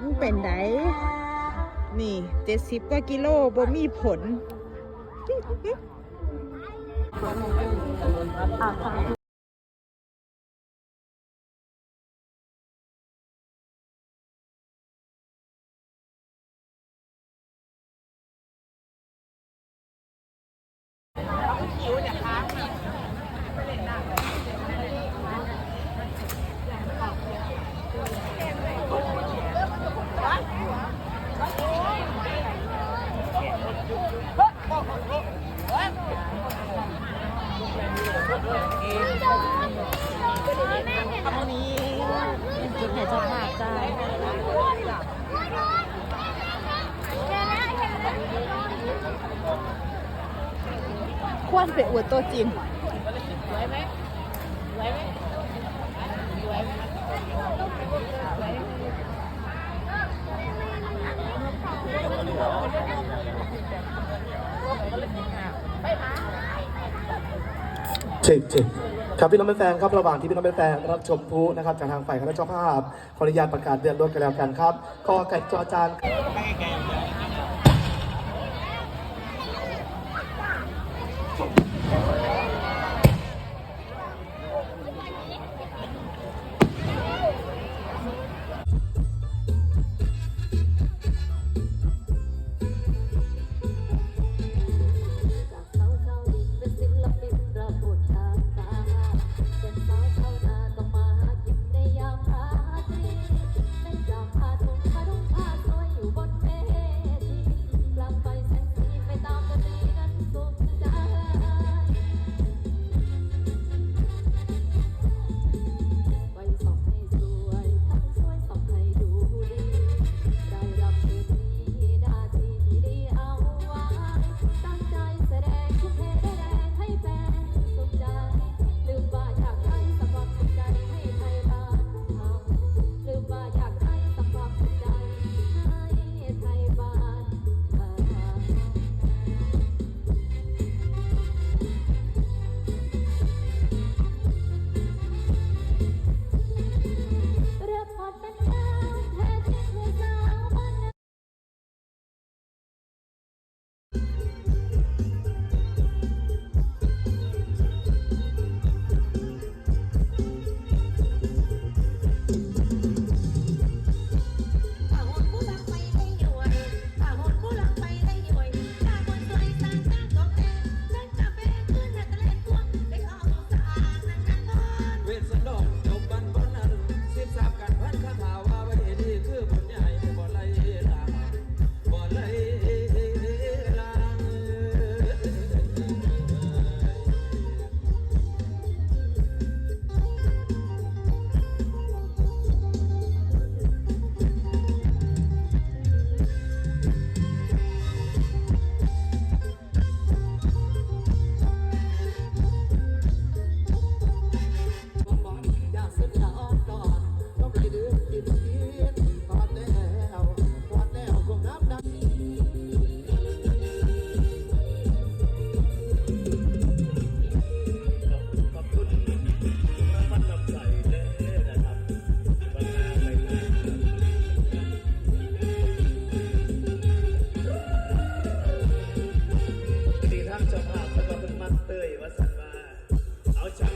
มันเป็นไดนี่เจ็ดสิบกว่ากิโลบ่มีผล คำนี้จุดไหนจะขาดใจควรไปอวดตัวจริงเจ็ ดเจ็ดครับพี่น้องเป็นแฟนครับระหว่างที่พี่น้องเป็นแฟนรับชมพูนะครับจากทางฝ่ายคณะเจ้าภาพขออนุญาตประกาศเดือนรถกันแล้วกันครับกอไก่จอจานไม่ไกลๆ Ocean.